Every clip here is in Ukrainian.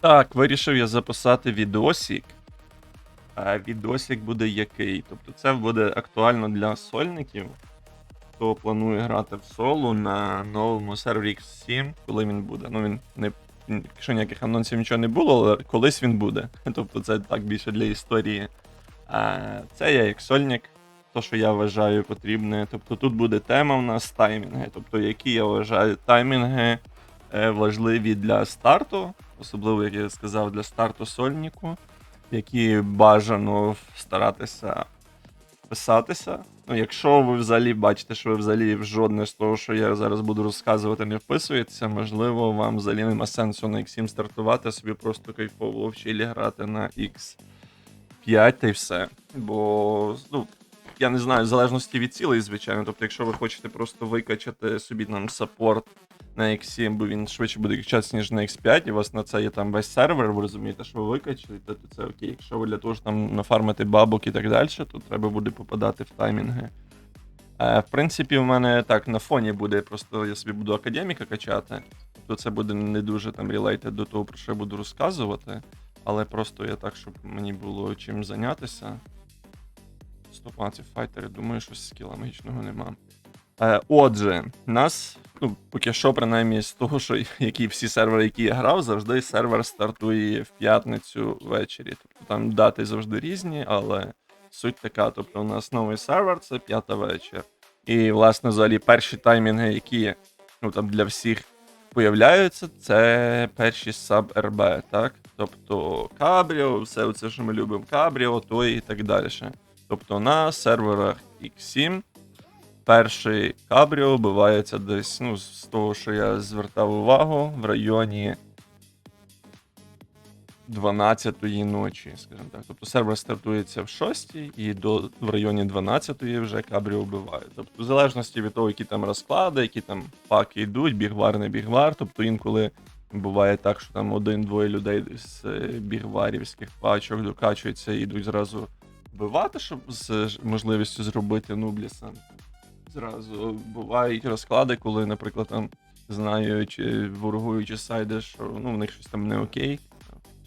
Так, вирішив я записати відосик. А відосик буде який? Тобто це буде актуально для сольників, хто планує грати в соло на новому сервері X7, коли він буде. Ну він не. Якщо ніяких анонсів нічого не було, але колись він буде. Тобто це так більше для історії. А, це я як сольник, то, що я вважаю потрібне. Тобто тут буде тема у нас таймінги. Тобто, які я вважаю таймінги важливі для старту, особливо, як я сказав, для старту сольнику, які бажано старатися писатися. Ну, якщо ви взагалі бачите, що ви взагалі в жодне з того, що я зараз буду розказувати, не вписуєтеся, можливо, вам взагалі нема сенсу на X7 стартувати, собі просто кайфово в чилі грати на X5 та й все. Бо, ну, я не знаю, в залежності від цілей, звичайно. Тобто, якщо ви хочете просто викачати собі там саппорт на X7, бо він швидше буде качатися, ніж на X5, і у вас на це є там весь сервер, ви розумієте, що ви викачуєте, то це окей. Якщо ви для того ж там нафармити бабок і так далі, то треба буде попадати в таймінги. Е, в принципі, в мене так на фоні буде, просто я собі буду академіка качати, то це буде не дуже там релейтед до того, про що я буду розказувати. Але просто я так, щоб мені було чим зайнятися. 115 файтери, думаю, що скіла магічного нема. Е, отже, нас, ну, поки що, принаймні, з того, що які всі сервери, які я грав, завжди сервер стартує в п'ятницю ввечері. Тобто там дати завжди різні, але суть така. Тобто, у нас новий сервер це п'ята вечір. І, власне, взагалі, перші таймінги, які ну, там для всіх появляються, це перші саб РБ, так? Тобто Кабріо, все це, що ми любимо, Кабріо, той і так далі. Тобто на серверах X7 перший Кабріо вбивається десь, ну, з того, що я звертав увагу, в районі 12-ї ночі, скажімо так. Тобто сервер стартується в 6 і до в районі 12-ї вже Кабріо вбиває. Тобто, в залежності від того, які там розклади, які там паки йдуть, бігвар, не бігвар. Тобто інколи буває так, що там один-двоє людей з е, бігварівських пачок докачуються і йдуть зразу вбивати, щоб з можливістю зробити нубліса. Зразу бувають розклади, коли, наприклад, там знають е, ворогуючі сайди, що ну, в них щось там не окей.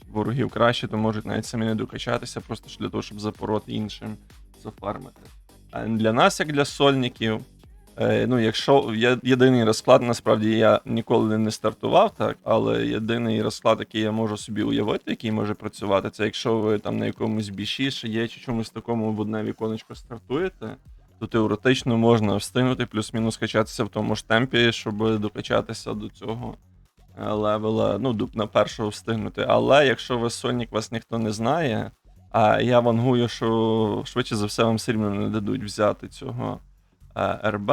Ворогів краще, то можуть навіть самі не докачатися, просто для того, щоб запороти іншим зафармити. А для нас, як для сольників, е, ну, якщо є єдиний розклад, насправді я ніколи не стартував, так, але єдиний розклад, який я можу собі уявити, який може працювати, це якщо ви там на якомусь біші ще є, чи чомусь такому в одне віконечко стартуєте, то теоретично можна встигнути плюс-мінус качатися в тому ж темпі, щоб докачатися до цього е, левела, ну, на першого встигнути. Але якщо ви Сонік, вас ніхто не знає, а я вангую, що швидше за все вам рівно не дадуть взяти цього е, РБ.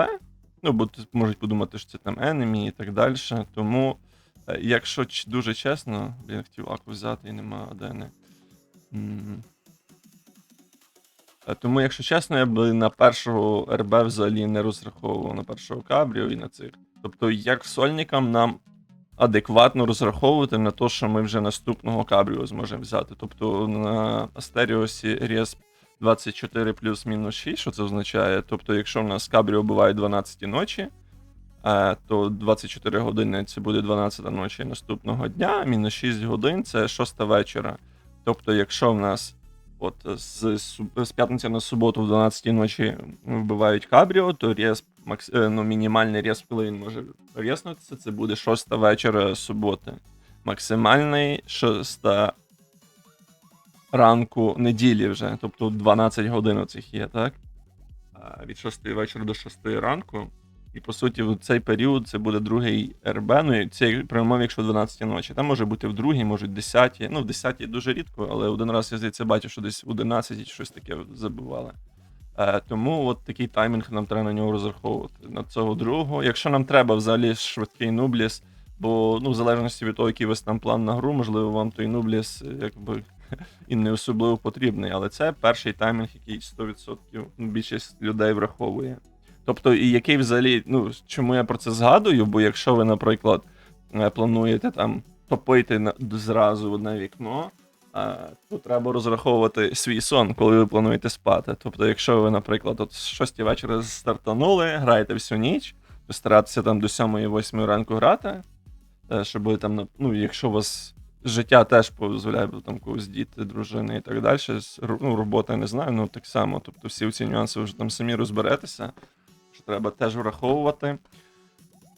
Ну, бо можуть подумати, що це там енемі і так далі. Тому, е, якщо дуже чесно, блін, хотів аку взяти і нема адени. Е, Тому, якщо чесно, я б на першого РБ взагалі не розраховував на першого Кабріо і на цих. Тобто, як сольникам нам адекватно розраховувати на те, що ми вже наступного Кабріо зможемо взяти. Тобто на Астеріосі Респ 24 плюс мінус 6, що це означає? Тобто, якщо в нас Кабріо буває 12 ночі, е, то 24 години це буде 12 ночі наступного дня, мінус 6 годин це 6 вечора. Тобто, якщо в нас от з, з п'ятниці на суботу в 12 ночі вбивають Кабріо, то респ, макс, е, ну, мінімальний респ, коли він може резнутися, це буде 6 вечора суботи. Максимальний 6 ранку неділі вже, тобто 12 годин оцих є, так? Від 6 вечора до 6 ранку. І по суті, в цей період це буде другий РБ. Ну і це при якщо 12 ночі. Там може бути в другій, може в 10. Ну, в 10 дуже рідко, але один раз я здається бачив, що десь в 11 щось таке забували. Е, тому от такий таймінг нам треба на нього розраховувати. На цього другого. Якщо нам треба взагалі швидкий нубліс, бо ну, в залежності від того, який вас там план на гру, можливо, вам той нубліс е, якби і не особливо потрібний. Але це перший таймінг, який 100% ну, більшість людей враховує. Тобто, і який взагалі, ну чому я про це згадую? Бо якщо ви, наприклад, е, плануєте там топити на, зразу одне вікно, а, то треба розраховувати свій сон, коли ви плануєте спати. Тобто, якщо ви, наприклад, от з 6 вечора стартанули, граєте всю ніч, то старатися там до 7-8 ранку грати, е, щоб там, ну, якщо у вас життя теж дозволяє там когось діти, дружини і так далі. Ну, робота не знаю, ну так само. Тобто всі ці нюанси вже там самі розберетеся, що треба теж враховувати.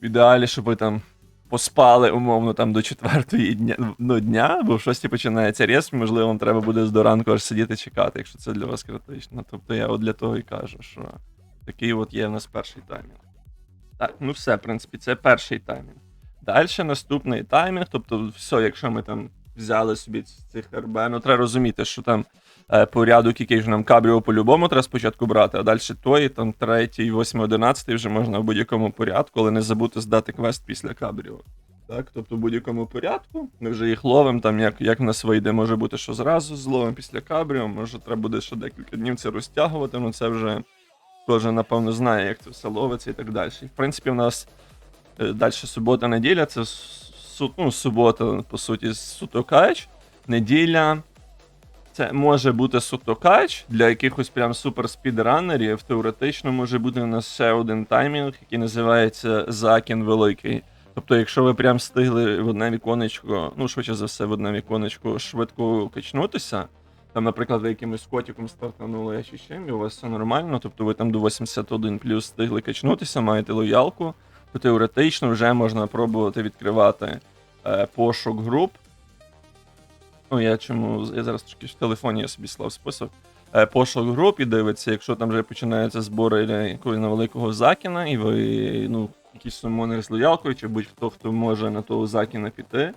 В ідеалі, щоб ви там поспали умовно там до четвертої дня, ну, дня, бо в шостій починається рез, можливо, вам треба буде до ранку аж сидіти чекати, якщо це для вас критично. Тобто я от для того і кажу, що такий от є в нас перший таймінг. Так, ну все, в принципі, це перший таймінг. Далі наступний таймінг, тобто, все, якщо ми там взяли собі цих РБ, ну треба розуміти, що там порядок, який ж нам кабріо по-любому треба спочатку брати, а далі той, там третій, восьмий, одинадцятий вже можна в будь-якому порядку, але не забути здати квест після кабріо. Так, тобто в будь-якому порядку. Ми вже їх ловимо, там як, як в нас вийде, може бути, що зразу зловимо після кабріо, може треба буде ще декілька днів це розтягувати, ну це вже кожен, напевно, знає, як це все ловиться і так далі. І, в принципі, в нас далі субота, неділя, це ну, субота, по суті, сутокач. Неділя. Це може бути сутокач для якихось прям супер спідранерів. Теоретично може бути у нас ще один таймінг, який називається Закін Великий. Тобто, якщо ви прям встигли в одне віконечко, ну, швидше за все, в одне віконечко швидко качнутися. Там, наприклад, ви якимось котиком стартанули чи чим, і у вас все нормально, тобто ви там до 81 плюс встигли качнутися, маєте лоялку, то теоретично вже можна пробувати відкривати е, пошук груп. Ну, я чому. Я зараз трошки в телефоні я собі слав список. Е, пошук груп і дивиться, якщо там вже починаються збори якогось невеликого закіна, і ви, ну, якийсь сумонер з лоялкою, чи будь-хто, хто може на того закіна піти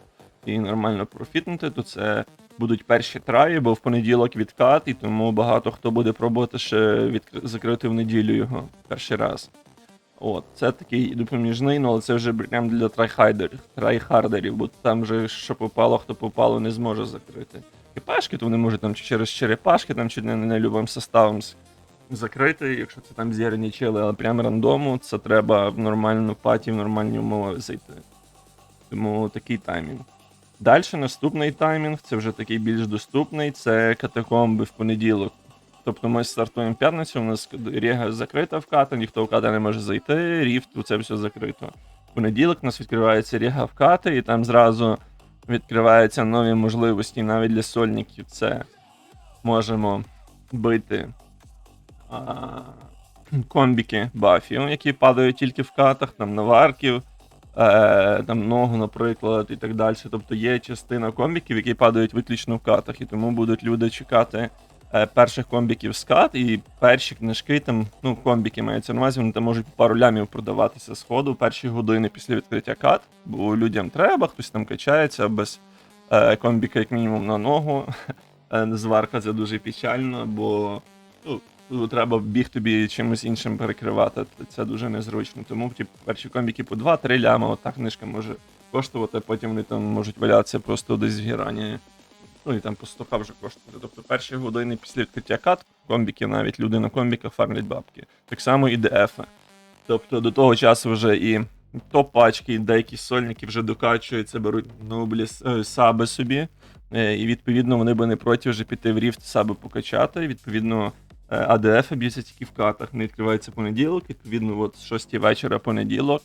і нормально профітнути, то це будуть перші траї, бо в понеділок відкат, і тому багато хто буде пробувати ще відкр... закрити в неділю його перший раз. От, це такий допоміжний, ну але це вже прям для трайхайдерів, трайхардерів, бо там вже що попало, хто попало, не зможе закрити. Кипашки, то вони можуть там чи через черепашки, там чи не, не любим составом закрити, якщо це там зірні чили, але прям рандому, це треба в нормальну паті, в нормальні умови зайти. Тому такий таймінг. Далі наступний таймінг, це вже такий більш доступний, це катакомби в понеділок. Тобто ми стартуємо п'ятницю, у нас рега закрита в ката, ніхто в ката не може зайти, ріфт, це все закрито. В понеділок у нас відкривається рега в кати, і там зразу відкриваються нові можливості навіть для сольників. Це можемо бити а, комбіки бафів, які падають тільки в катах, там наварків, е, там ногу, наприклад, і так далі. Тобто є частина комбіків, які падають виключно в катах, і тому будуть люди чекати перших комбіків з кат, і перші книжки, там, ну, комбіки мається на увазі, вони там можуть пару лямів продаватися з ходу перші години після відкриття кат, бо людям треба, хтось там качається без е, комбіка, як мінімум, на ногу. Е, Зварка це дуже печально, бо ну, треба біг тобі чимось іншим перекривати. Це дуже незручно. Тому ті перші комбіки по 2-3 ляма, от та книжка може коштувати, потім вони там можуть валятися просто десь в гірані. Ну і там по 100 вже коштувати. Тобто перші години після відкриття кат, комбіки навіть люди на комбіках фармлять бабки. Так само і ДФ. Тобто до того часу вже і топ-пачки, і деякі сольники вже докачуються, беруть нублі е, саби собі. Е, І відповідно вони би не проти вже піти в ріфт саби покачати. І, Відповідно, е, АДФ б'ються тільки в катах. Не відкривається понеділок. Відповідно, от з 6 вечора понеділок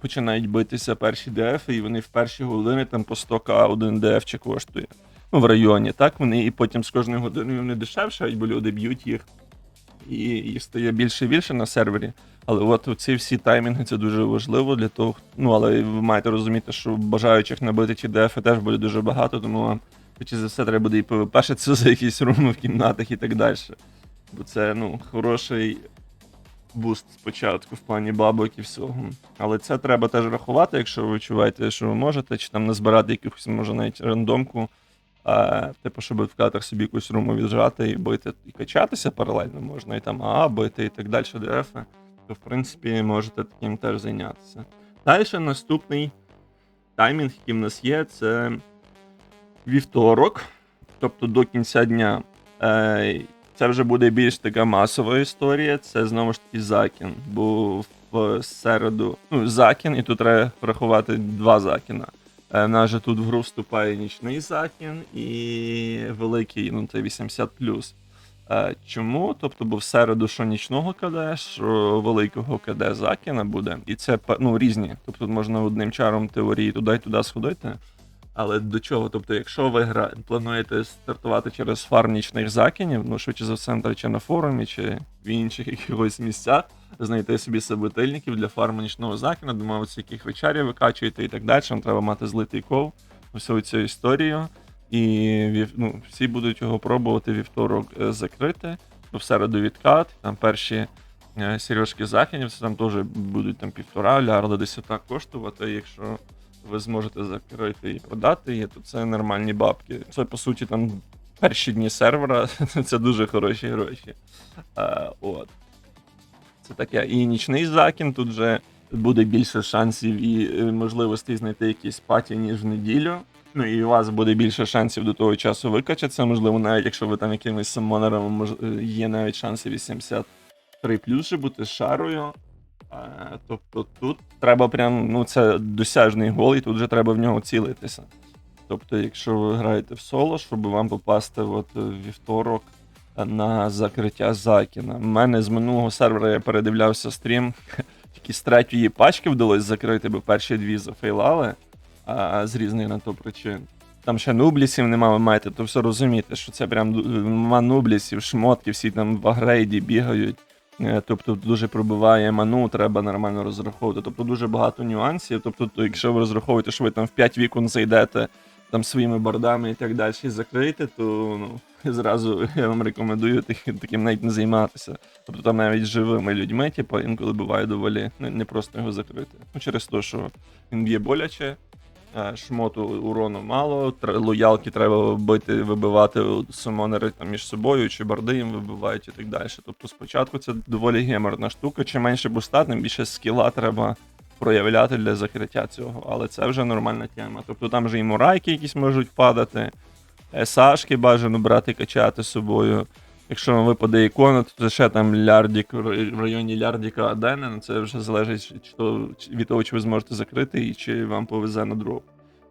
починають битися перші ДФ, і вони в перші години там по 100к один ДФ чи коштує. Ну, в районі, так? Вони і потім з кожною годиною вони дешевшають, бо люди б'ють їх. І їх стає більше і більше на сервері. Але от ці всі таймінги це дуже важливо для того. Ну, але ви маєте розуміти, що бажаючих набити ті ДФ теж буде дуже багато, тому вам чи за все треба буде і ПВПшитися за якісь руми в кімнатах і так далі. Бо це ну, хороший буст спочатку в плані бабок і всього. Але це треба теж рахувати, якщо ви відчуваєте, що ви можете, чи там назбирати якусь, може, навіть рандомку. А, типу, щоб в катах собі якусь руму віджати і бити і качатися паралельно можна, і там АА бити і так далі, ДФ, то в принципі можете таким теж зайнятися. Далі наступний таймінг, який в нас є, це вівторок, тобто до кінця дня. Е, це вже буде більш така масова історія. Це знову ж таки Закін. Бо в середу, ну, Закін, і тут треба врахувати два Закіна. Е, Нас же тут в гру вступає нічний Закін і великий, ну це 80 Е, Чому? Тобто, бо в середу що нічного КД, що великого КД Закіна буде. І це ну, різні. Тобто можна одним чаром теорії туди і туди сходити. Але до чого? Тобто, якщо ви гра... плануєте стартувати через фарм нічних закінів, ну швидше за все, чи на форумі, чи в інших якихось місцях, знайти собі собутильників для фарму нічного закіна, домовитися, яких вечерів ви качуєте і так далі. Вам треба мати злитий ков, всю цю історію. І ну, всі будуть його пробувати вівторок е, закрити, в середу відкат, там перші е, сережки закинів, це там теж будуть там півтора лярда десь отак коштувати. Якщо ви зможете закрити і продати її, то це нормальні бабки. Це по суті там перші дні сервера, це дуже хороші гроші. А, от. Це таке. І нічний закін тут вже буде більше шансів і е, можливостей знайти якісь паті, ніж в неділю. Ну і у вас буде більше шансів до того часу викачатися. Можливо, навіть якщо ви там якимось самонером, е, є навіть шанси 83 плюс бути шарою. Е, Тобто тут треба прям, ну це досяжний гол, і тут вже треба в нього цілитися. Тобто, якщо ви граєте в соло, щоб вам попасти от вівторок на закриття Закіна. У мене з минулого сервера я передивлявся стрім, тільки з третьої пачки вдалося закрити, бо перші дві зафейлали а, з різних на то причин. Там ще нублісів нема, ви маєте то все розуміти, що це прям нублісів, шмотки, всі там в агрейді бігають. Е, Тобто дуже пробиває ману, треба нормально розраховувати. Тобто дуже багато нюансів. Тобто, то, якщо ви розраховуєте, що ви там в 5 вікон зайдете там своїми бордами і так далі і закриєте, то ну, зразу я вам рекомендую таким навіть не займатися. Тобто там навіть живими людьми, типу, інколи буває доволі не, просто його закрити. Ну, через те, що він б'є боляче, шмоту урону мало, лоялки треба бити, вибивати сумонери там між собою, чи борди їм вибивають і так далі. Тобто спочатку це доволі геморна штука. Чим менше буста, тим більше скіла треба проявляти для закриття цього. Але це вже нормальна тема. Тобто там же і мурайки якісь можуть падати, САшки бажано брати, качати з собою. Якщо вам випаде ікона, то це ще там лярдік в районі лярдіка Адена. Ну це вже залежить чи то- від того, чи ви зможете закрити і чи вам повезе на дроп.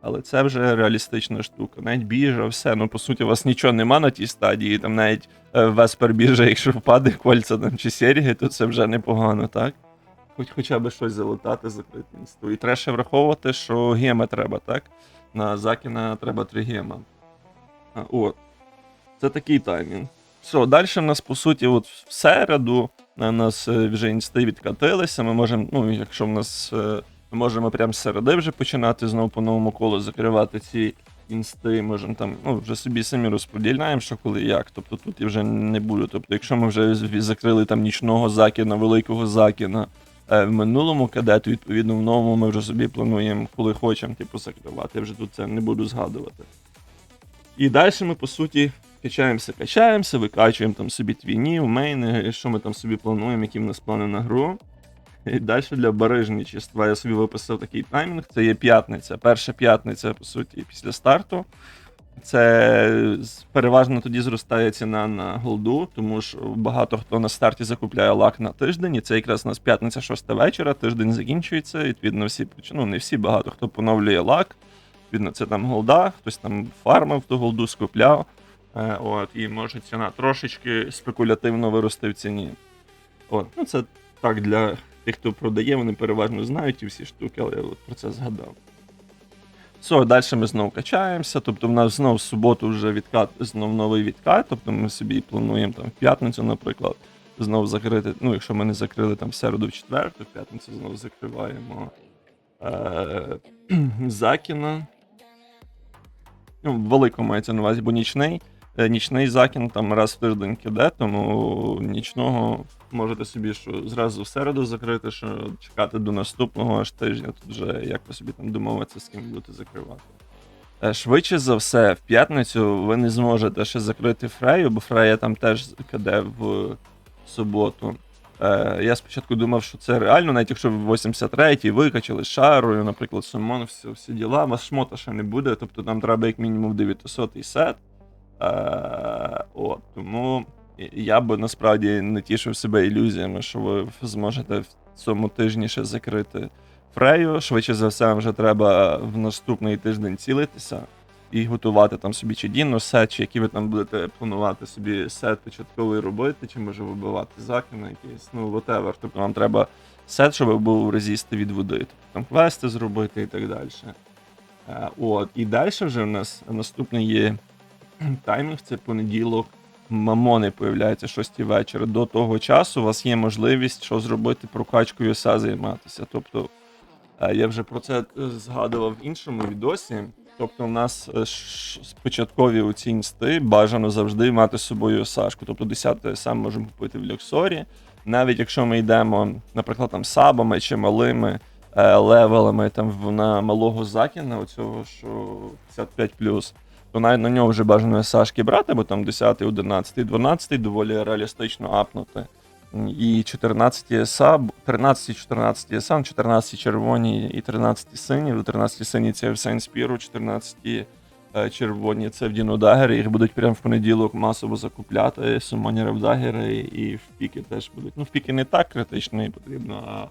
Але це вже реалістична штука. Навіть біжа, все. Ну по суті, у вас нічого нема на тій стадії. Там навіть е, Веспер біжа, якщо впаде кольця там чи серіги, то це вже непогано, так? Хоч хоча б щось залутати, закрити інсту. І треба ще враховувати, що геми треба, так? На Закіна треба 3 гема. От. Це такий таймінг. Все, далі в нас, по суті, от в середу на нас е, вже інсти відкатилися. Ми можемо, ну, якщо в нас. е, Ми можемо прямо з середи вже починати знову по новому колу закривати ці інсти. Можемо там, ну, вже собі самі розподіляємо, що коли як. Тобто тут я вже не буду. Тобто, якщо ми вже закрили там нічного закіна, великого закіна е, в минулому кадету, відповідно, в новому ми вже собі плануємо, коли хочемо, типу, закривати. Я вже тут це не буду згадувати. І далі ми, по суті, качаємося, качаємося, викачуємо там собі твінів, мейни, що ми там собі плануємо, які в нас плани на гру. І далі для барижничества я собі виписав такий таймінг. Це є п'ятниця. Перша п'ятниця, по суті, після старту. Це переважно тоді зростає ціна на голду, тому що багато хто на старті закупляє лак на тиждень, і це якраз у нас п'ятниця, шоста вечора, тиждень закінчується. Відповідно, всі ну не всі, багато хто поновлює лак. Відповідно, це там голда, хтось там фармив ту голду, скупляв. Е, от, і може ціна трошечки спекулятивно вирости в ціні. От, ну це так для тих, хто продає, вони переважно знають ті всі штуки, але я от про це згадав. Все, далі ми знову качаємося. Тобто, в нас знову в суботу вже відкат, знов новий відкат. Тобто ми собі плануємо там в п'ятницю, наприклад, знову закрити. Ну, якщо ми не закрили там в середу в четвер, то в п'ятницю знову закриваємо е- Закіна. Ну, в великому мається на увазі, бо нічний. Е, Нічний закін там раз в тиждень киде, тому нічного можете собі що зразу в середу закрити, що чекати до наступного аж тижня. Тут вже як ви собі там домовитися, з ким будете закривати. Е, Швидше за все, в п'ятницю ви не зможете ще закрити Фрею, бо Фрея там теж киде в суботу. Е, я спочатку думав, що це реально, навіть якщо ви 83-й викачали шарою, наприклад, Сумон, всі, всі діла, вас шмота ще не буде, тобто там треба як мінімум 900 сет. Е, от, тому я би насправді не тішив себе ілюзіями, що ви зможете в цьому тижні ще закрити Фрею. Швидше за все, вже треба в наступний тиждень цілитися і готувати там собі чи Діно сет, чи які ви там будете планувати собі сет початковий робити, чи може вибивати закини якісь, ну whatever. Тобто вам треба сет, щоб був резісти від води, тобто там квести зробити і так далі. Е, От, і далі вже в нас наступний є таймінг, це понеділок. Мамони появляється 6 вечора. До того часу у вас є можливість що зробити прокачкою СА займатися. Тобто, е, я вже про це е, згадував в іншому відосі. Тобто, у нас е, спочаткові оці інсти бажано завжди мати з собою Сашку. Тобто 10 сам можемо купити в Люксорі. Навіть якщо ми йдемо, наприклад, там сабами чи малими е, левелами там на малого закіна, оцього, що 55 то навіть на нього вже бажано Сашки брати, бо там 10, 11, 12 доволі реалістично апнути. І 14 СА, 13, 14 СА, 14 червоні і 13 сині. До 13 сині це в Сейнспіру, 14 е, червоні це в Дінодагери. Їх будуть прямо в понеділок масово закупляти. Сумонери в дагери і в піки теж будуть. Ну, в піки не так критично і потрібно, а,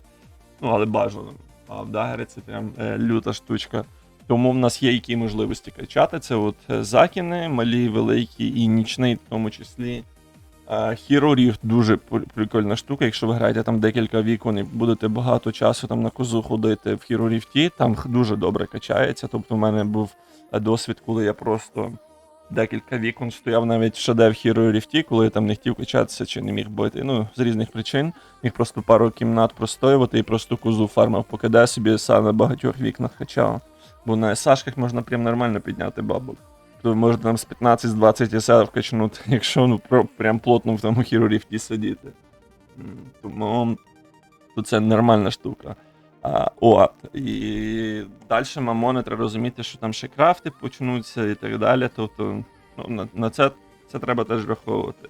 ну, але бажано. А в дагери це прям е, люта штучка. Тому в нас є які можливості качати. Це от е, закіни, малі, великі і нічний, в тому числі. Е, Hero Rift дуже пр- прикольна штука. Якщо ви граєте там декілька вікон і будете багато часу там на козу ходити в Hero Rift, там дуже добре качається. Тобто, в мене був е, досвід, коли я просто декілька вікон стояв навіть в ШД в Hero Rift, коли я там не хотів качатися чи не міг бити. Ну, з різних причин. Міг просто пару кімнат простоювати і просто козу фармив, поки де собі са на багатьох вікнах качав. Бо на Сашках можна прям нормально підняти бабок. То можна там з 15 з 20 есе вкачнути, якщо ну прям плотно в тому хіруріфті сидіти. Тому то це нормальна штука. А, от. І далі мамони треба розуміти, що там ще крафти почнуться і так далі. Тобто, ну, на, на це, це треба теж враховувати.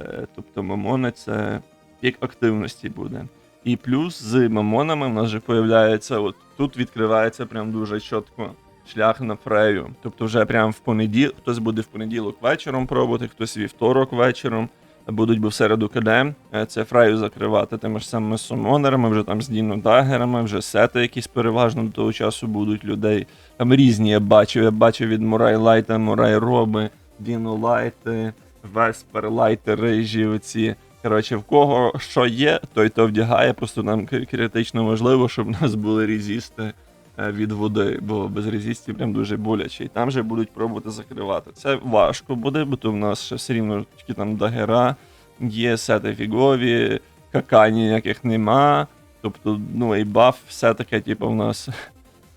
Е, тобто, мамони це пік активності буде. І плюс з мамонами в нас вже появляється, от тут відкривається прям дуже чітко шлях на фрею. Тобто, вже прям в понеділок, хтось буде в понеділок вечором пробувати, хтось вівторок вечором. Будуть би в середу КД, е, це фрею закривати тими ж самими сумонерами, вже там з дінодагерами, вже сети якісь переважно до того часу будуть людей. Там різні я бачив. Я бачив від Мурай Лайта, Мурай Роби, Дінолайти, Веспер Лайти, рижі оці. Коротше, в кого що є, той то вдягає. Просто нам критично важливо, щоб у нас були резісти е, від води, бо без резістів прям дуже боляче. І там же будуть пробувати закривати. Це важко буде, бо то в нас ще все рівно тільки там дагера, є сети фігові, кака ніяких нема. Тобто, ну і баф, все таке, типу, в нас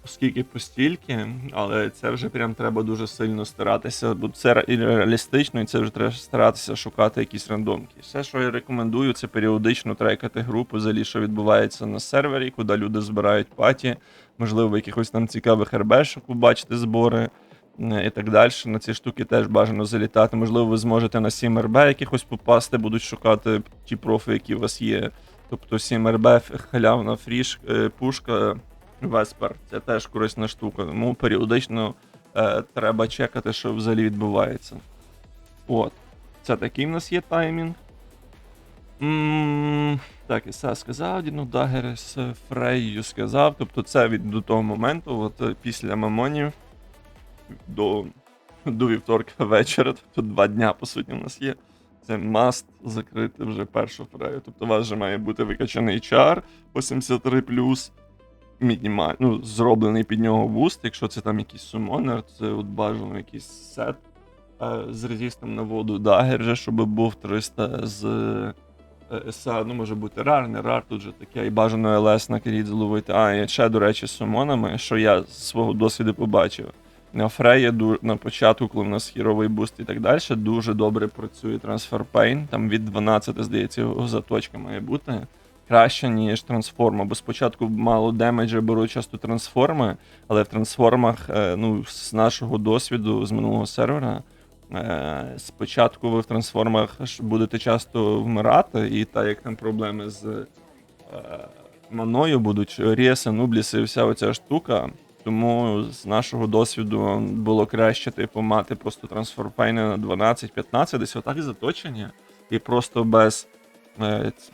оскільки постільки, але це вже прям треба дуже сильно старатися, бо це реалістично, і це вже треба старатися шукати якісь рандомки. Все, що я рекомендую, це періодично трекати групу, взагалі, що відбувається на сервері, куди люди збирають паті, можливо, якихось там цікавих РБшок побачити збори. І так далі. На ці штуки теж бажано залітати. Можливо, ви зможете на 7 РБ якихось попасти, будуть шукати ті профи, які у вас є. Тобто 7 РБ, халявна фріш, е, пушка, Веспер. Це теж корисна штука. Тому періодично е, треба чекати, що взагалі відбувається. От. Це такий в нас є таймінг. м так, і все сказав, ну Дагер з Фрейю сказав. Тобто це від до того моменту, от е, після мамонів до, до вівторка вечора, тобто два дня, по суті, у нас є. Це маст закрити вже першу фрею. Тобто у вас вже має бути викачаний чар по 73 мінімаль, ну, зроблений під нього буст. Якщо це там якийсь сумонер, це от бажано якийсь сет е, з резистом на воду дагер, же, щоб був 300 з е, СА, ну може бути рар, не рар, тут же таке, і бажано ЛС на керіт зловити. А, і ще, до речі, з сумонами, що я з свого досвіду побачив. На Фрея на початку, коли в нас хіровий буст і так далі, дуже добре працює трансфер пейн. Там від 12, здається, його заточка має бути краще, ніж трансформа. Бо спочатку мало демеджа беруть часто трансформи, але в трансформах, е, ну, з нашого досвіду з минулого сервера, е, спочатку ви в трансформах будете часто вмирати, і так як там проблеми з е, маною будуть, рєси, нубліси і вся оця штука. Тому з нашого досвіду було краще, типу, мати просто трансферпейни на 12-15, десь отак заточення, і просто без,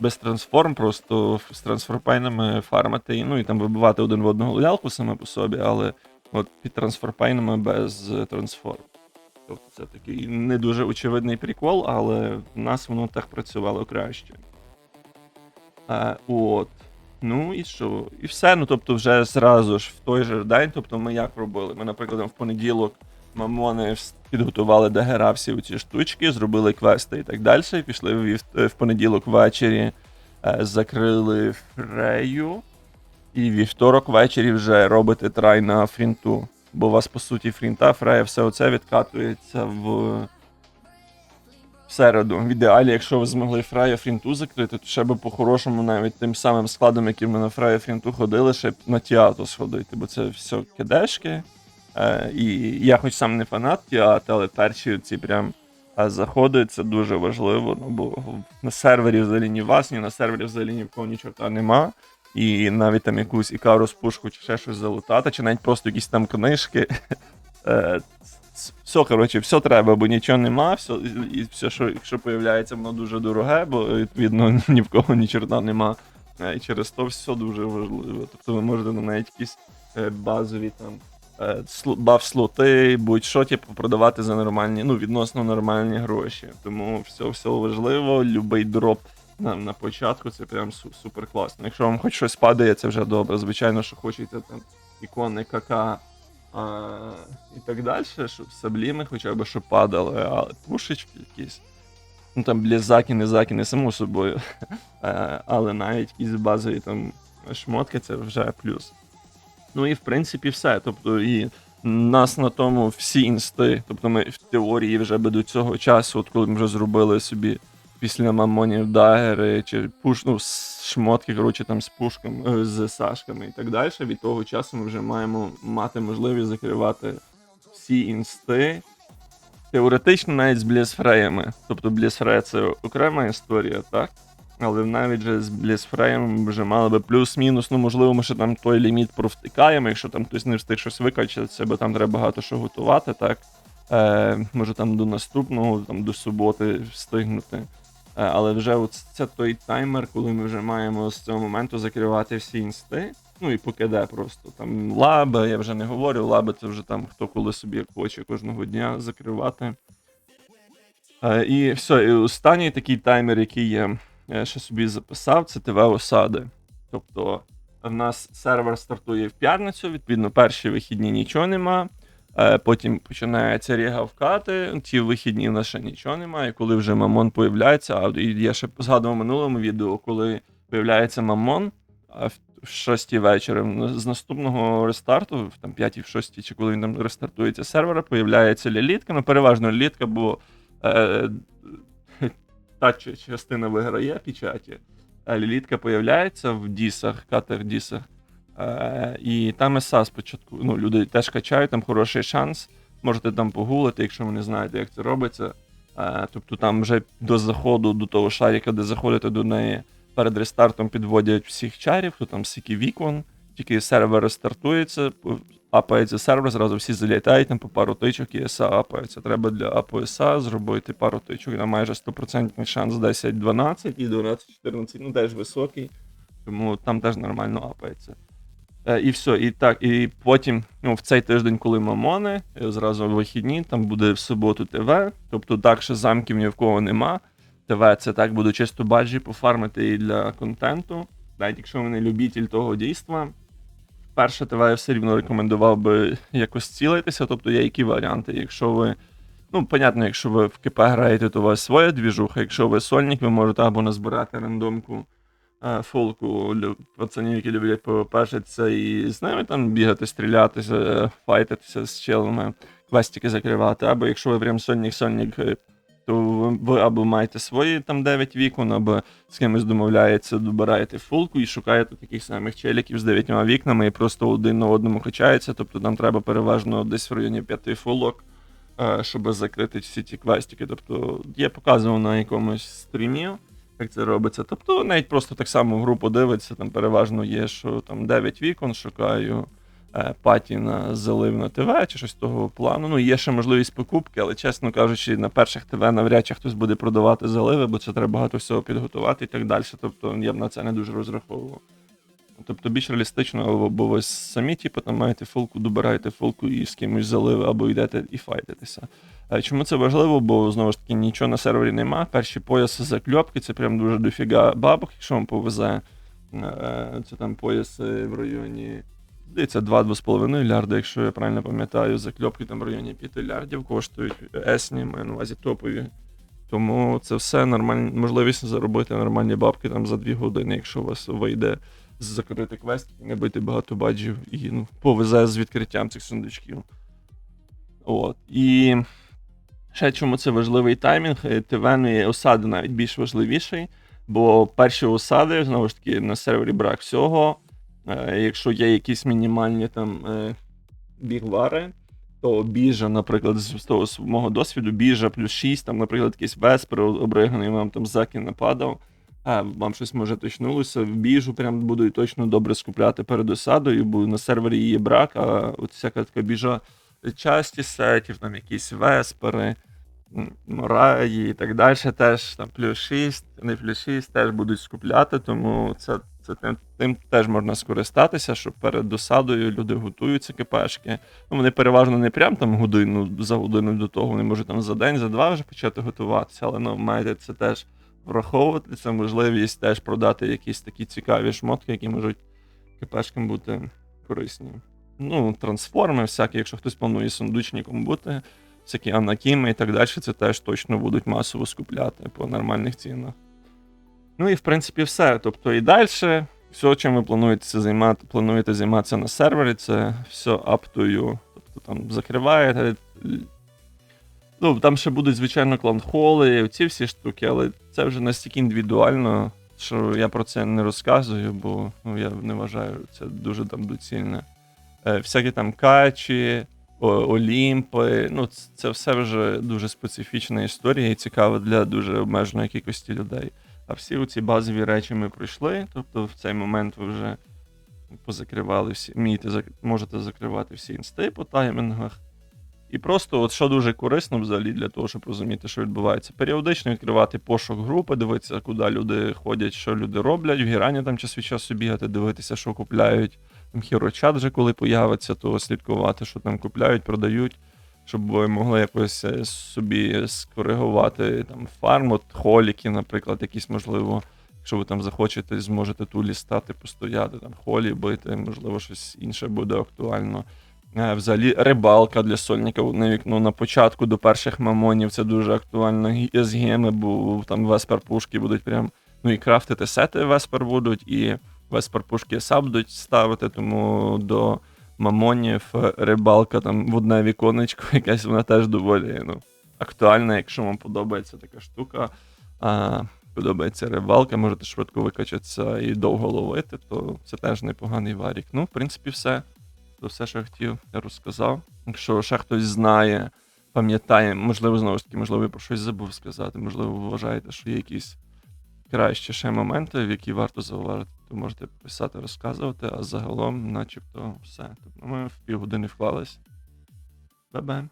без трансформ, просто з трансферпейнами фармити, ну і там вибивати один в одного лялку саме по собі, але от під трансферпейнами без е, трансформ. Тобто це такий не дуже очевидний прикол, але в нас воно так працювало краще. Е, от. Ну і що? І все. Ну тобто, вже зразу ж в той же день. Тобто, ми як робили? Ми, наприклад, в понеділок мамони підготували до гера всі ці штучки, зробили квести і так далі. Пішли в, в понеділок ввечері, е, закрили фрею. І вівторок ввечері вже робите трай на фрінту. Бо у вас, по суті, фрінта, фрея, все оце відкатується в в середу. В ідеалі, якщо ви змогли фрея фрінту закрити, то ще би по-хорошому навіть тим самим складом, яким ми на фрея фрінту ходили, ще б на тіату сходити, бо це все кидешки. Е, і я хоч сам не фанат тіати, але перші ці прям е, заходи це дуже важливо. Ну, бо на сервері взагалі ні вас, ні на сервері взагалі ні в кого ні чорта нема. І навіть там якусь ікарус пушку чи ще щось залутати, чи навіть просто якісь там книжки. Е, Все, коротше, все треба, бо нічого нема, все, і все, що якщо появляється, воно дуже дороге, бо відповідно ні в кого ні чорта нема. І через то все дуже важливо. Тобто ви можете на навіть якісь базові там баф-слоти, будь-що, типу, продавати за нормальні, ну, відносно нормальні гроші. Тому все, все важливо, любий дроп на, на початку це прям супер класно. Якщо вам хоч щось падає, це вже добре. Звичайно, що хочеться там ікони КК а, і так далі, щоб сабліми хоча б щоб падали, але пушечки якісь. Ну там блізаки, низаки, не само собою. Е, але навіть якісь базові там шмотки це вже плюс. Ну і в принципі все. Тобто, і нас на тому всі інсти. Тобто ми в теорії вже би до цього часу, от коли ми вже зробили собі після мамонів дагери чи пуш, ну, шмотки, коротше, там з пушками, е, з сашками і так далі. Від того часу ми вже маємо мати можливість закривати всі інсти. Теоретично навіть з блісфреями. Тобто блісфрея це окрема історія, так? Але навіть же з блісфреєм вже мали би плюс-мінус. Ну, можливо, ми ще там той ліміт провтикаємо, якщо там хтось не встиг щось викачатися, бо там треба багато що готувати, так? Е, може там до наступного, там до суботи встигнути. Е, але вже от це той таймер, коли ми вже маємо з цього моменту закривати всі інсти. Ну і покиде просто. Там лаби, я вже не говорю, лаби це вже там хто коли собі хоче кожного дня закривати. Е, і все, і останній такий таймер, який я ще собі записав, це ТВ осади. Тобто в нас сервер стартує в п'ятницю, відповідно, перші вихідні нічого нема. Е, Потім починається ріга вкати, ті вихідні в нас ще нічого немає. Коли вже мамон появляється, а я ще згадував в минулому відео, коли появляється мамон в в 6 вечора. З наступного рестарту, там 5 в 6, чи коли він там рестартується сервера, появляється лілітка. Ну, переважно лілітка, бо е, та частина виграє печаті. А лілітка появляється в дісах, катер дісах. Е, і там СА спочатку. Ну, люди теж качають, там хороший шанс. Можете там погуглити, якщо ви не знаєте, як це робиться. Е, тобто там вже до заходу, до того шаріка, де заходите до неї, перед рестартом підводять всіх чарів, хто там скільки вікон, тільки сервер рестартується, апається сервер, зразу всі залітають там по пару тичок і СА апаються. Треба для апу СА зробити пару тичок на майже 100% шанс 10-12 і 12-14, ну теж високий, тому там теж нормально апається. Е, І все, і так, і потім, ну, в цей тиждень, коли мамони, е, зразу вихідні, там буде в суботу ТВ. Тобто так, що замків ні в кого нема. ТВ це так буде чисто баджі пофармити і для контенту. Навіть якщо ви не любитель того дійства. Перше ТВ я все рівно рекомендував би якось цілитися. Тобто є які варіанти. Якщо ви. Ну, понятно, якщо ви в КП граєте, то у вас своя двіжуха. Якщо ви сольник, ви можете або назбирати рандомку е, фолку пацанів, які люблять ПВП, і з ними там бігати, стрілятися, е, файтитися з челами, квестики закривати. Або якщо ви прям сольник-сольник, е, то ви- або маєте свої там 9 вікон, або з кимось домовляється, добираєте фулку і шукаєте таких самих челіків з 9 вікнами і просто один на одному качається. Тобто там треба переважно десь в районі 5 фулок, е, щоб закрити всі ті квестики. Тобто я показував на якомусь стрімі, як це робиться. Тобто навіть просто так само в групу дивиться, там переважно є, що там 9 вікон, шукаю паті на залив на ТВ чи щось того плану. Ну, є ще можливість покупки, але чесно кажучи, на перших ТВ навряд чи хтось буде продавати заливи, бо це треба багато всього підготувати і так далі. Тобто я б на це не дуже розраховував. Тобто більш реалістично, або, ви самі, типу, там маєте фулку, добираєте фулку і з кимось заливи, або йдете і файтитеся. Е, Чому це важливо? Бо знову ж таки нічого на сервері нема. Перші пояси закльопки, це прям дуже дофіга бабок, якщо вам повезе. Е, Це там пояси в районі. Здається, 2-2,5 мільярди, якщо я правильно пам'ятаю, закльопки там в районі 5 мільярдів коштують есні, маю на увазі топові. Тому це все нормальна можливість заробити нормальні бабки там за 2 години, якщо у вас вийде закрити квест, набити багато баджів і ну, повезе з відкриттям цих сундучків. От. І ще чому це важливий таймінг, е, ТВН і осади навіть більш важливіший, бо перші осади, знову ж таки, на сервері брак всього. Е, Якщо є якісь мінімальні там е, бігвари, то біжа, наприклад, з того з мого досвіду, біжа плюс 6, там, наприклад, якийсь веспер обриганий, вам там заки нападав, а вам щось може точнулося, в біжу прям будуть точно добре скупляти перед осадою, бо на сервері її брак, а от всяка така біжа часті сетів, там якісь веспери, мораї і так далі, теж там плюс 6, не плюс 6 теж будуть скупляти, тому це, це тим, тим теж можна скористатися, що перед досадою люди готуються кипешки. Ну, вони переважно не прям там годину за годину до того, вони можуть там за день, за два вже почати готуватися, але ну, маєте це теж враховувати. Це можливість теж продати якісь такі цікаві шмотки, які можуть кипешкам бути корисні. Ну, трансформи, всякі, якщо хтось планує сундучником бути, всякі анакіми і так далі, це теж точно будуть масово скупляти по нормальних цінах. Ну і в принципі все. Тобто і далі, все, чим ви плануєте займати, плануєте займатися на сервері, це все you. Тобто там закриваєте. Ну, там ще будуть, звичайно, клан-холи, ці всі штуки, але це вже настільки індивідуально, що я про це не розказую, бо ну, я не вважаю це дуже там доцільне. Е, всякі там качі, о- олімпи. Ну, це все вже дуже специфічна історія і цікава для дуже обмеженої кількості людей. А всі ці базові речі ми пройшли. Тобто в цей момент ви вже позакривали всі, вмієте, можете закривати всі інсти по таймінгах. І просто, от що дуже корисно взагалі для того, щоб розуміти, що відбувається. Періодично відкривати пошук групи, дивитися, куди люди ходять, що люди роблять. В Гірані там час від часу бігати, дивитися, що купляють. Там хірочат вже коли появиться, то слідкувати, що там купляють, продають, щоб ви могли якось е, собі скоригувати там фарм, холіки, наприклад, якісь можливо. Якщо ви там захочете, зможете тулі стати, постояти, там холі бити, можливо, щось інше буде актуально. Е, Взагалі, рибалка для сольників на вікно на початку до перших мамонів це дуже актуально. З геми, бо там веспер пушки будуть прям. Ну і крафтити сети веспер будуть, і веспер пушки саб будуть ставити, тому до мамонів е, рибалка там в одне віконечко, якась вона теж доволі ну, актуальна, якщо вам подобається така штука. А, подобається рибалка, можете швидко викачатися і довго ловити, то це теж непоганий варік. Ну, в принципі, все. То все, що я хотів, я розказав. Якщо ще хтось знає, пам'ятає, можливо, знову ж таки, можливо, я про щось забув сказати, можливо, ви вважаєте, що є якісь кращі ще моменти, в які варто зауважити, то можете писати, розказувати, а загалом, начебто, все. Тобто ми в півгодини вклались. Бе-бе.